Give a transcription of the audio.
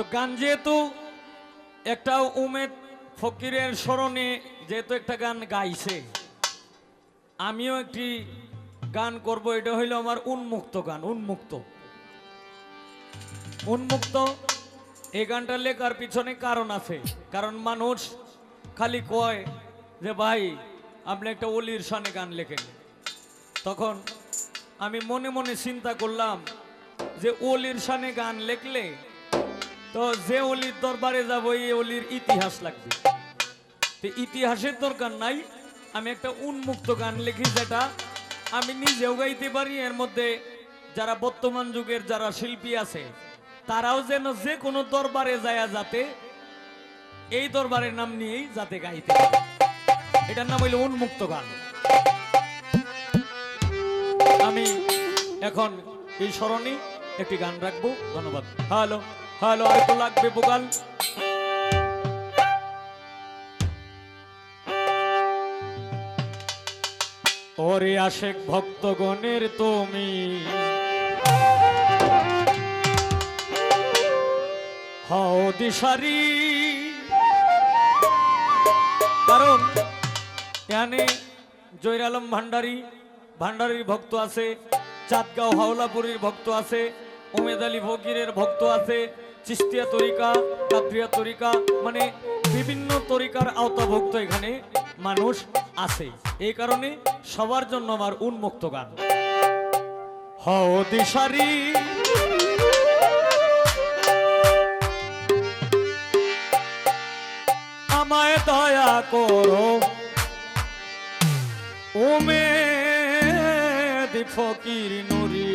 তো গান যেহেতু একটা উমেদ ফকিরের স্মরণে যেহেতু একটা গান গাইছে, আমিও একটি গান করব, এটা হইল আমার উন্মুক্ত গান, উন্মুক্ত। উন্মুক্ত, এই গানটা লেখার পিছনে কারণ আছে। কারণ মানুষ খালি কয় যে, ভাই, আপনি একটা অলির সানে গান লেখেন। তখন আমি মনে মনে চিন্তা করলাম যে, অলির সানে গান লেখলে তো যে অলির দরবারে যাব, এই অলির ইতিহাস লাগবে। তো ইতিহাসের দরকার নাই, আমি একটা উন্মুক্ত গান লিখি যেটা আমি নিজেও গাইতে পারি, এর মধ্যে যারা বর্তমান যুগের যারা শিল্পী আছে, তারাও যেন যে কোনো দরবারে যায় যাতে, এই দরবারের নাম নিয়েই যাতে গাইতে পারে। এটার নাম হইল উন্মুক্ত গান। আমি এখন এই স্মরণে একটি গান রাখব, ধন্যবাদ। হ্যালো। হ্যালো আর তো লাগবে বোকাল। ওরে আশেক ভক্তগণের তুমি। হও দিশারি। কারণ এখানে জৈর আলম ভান্ডারী ভান্ডারীর ভক্ত আছে, চাঁদগাঁও হাওলাপুরীর ভক্ত আছে ওমেদ আলী ফকিরের ভক্ত আছে চিস্তিয়া তরিকা কাদ্রিয়া তরিকা মানে বিভিন্ন তরিকার আওতাভুক্ত এখানে মানুষ আছে। এই কারণে সবার জন্য আমার উন্মুক্ত গান। হও দিশারি। আমায় দয়া করো। ওমে ফকির নুরি।